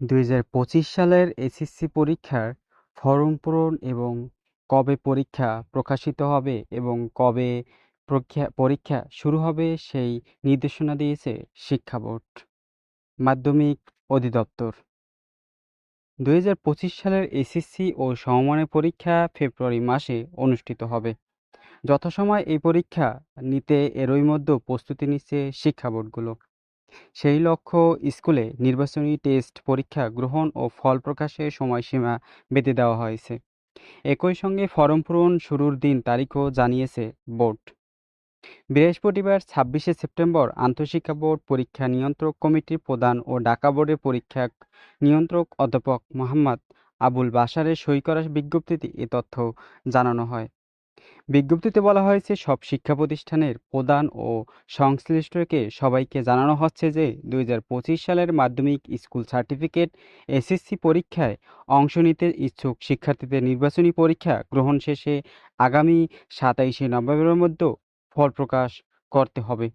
২০২৫ সালের এসএসসি পরীক্ষার ফরম পূরণ এবং কবে পরীক্ষা প্রকাশিত হবে এবং কবে পরীক্ষা শুরু হবে সেই নির্দেশনা দিয়েছে শিক্ষা বোর্ড মাধ্যমিক অধিদপ্তর। দুই হাজার পঁচিশ সালের এসএসসি ও সমমানের পরীক্ষা ফেব্রুয়ারি মাসে অনুষ্ঠিত হবে। যথাসময় এই পরীক্ষা নিতে এরই মধ্যে প্রস্তুতি নিচ্ছে শিক্ষা বোর্ডগুলো। সেই লক্ষ্য স্কুলে নির্বাচনী টেস্ট, পরীক্ষা গ্রহণ ও ফল প্রকাশের সময়সীমা বেঁধে দেওয়া হয়েছে। একই সঙ্গে ফরম পূরণ শুরুর দিন তারিখও জানিয়েছে বোর্ড। বৃহস্পতিবার ছাব্বিশে সেপ্টেম্বর আন্তঃশিক্ষা বোর্ড পরীক্ষা নিয়ন্ত্রক কমিটির প্রধান ও ঢাকা বোর্ডের পরীক্ষা নিয়ন্ত্রক অধ্যাপক মোহাম্মদ আবুল বাসারের সই করা বিজ্ঞপ্তিতে এ তথ্য জানানো হয়। বিজ্ঞপ্তিতে বলা হয়েছে, সব শিক্ষা প্রতিষ্ঠানের প্রধান ও সংশ্লিষ্টকে সবাইকে জানানো হচ্ছে যে, দুই হাজার পঁচিশ সালের মাধ্যমিক স্কুল সার্টিফিকেট এসএসসি পরীক্ষায় অংশ নিতে ইচ্ছুক শিক্ষার্থীদের নির্বাচনী পরীক্ষা গ্রহণ শেষে আগামী সাতাইশে নভেম্বরের মধ্যে ফল প্রকাশ করতে হবে।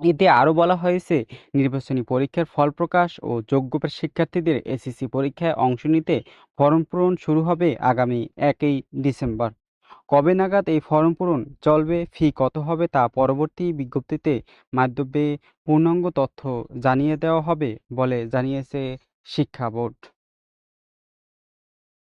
এতে আরও বলা হয়েছে, নির্বাচনী পরীক্ষার ফল প্রকাশ ও যোগ্য শিক্ষার্থীদের এসএসসি পরীক্ষায় অংশ নিতে ফর্ম পূরণ শুরু হবে আগামী একই ডিসেম্বর। কবে নাগাদ এই ফর্ম পূরণ চলবে, ফি কত হবে তা পরবর্তী বিজ্ঞপ্তিতে মাধ্যমে পূর্ণাঙ্গ তথ্য জানিয়ে দেওয়া হবে বলে জানিয়েছে শিক্ষা বোর্ড।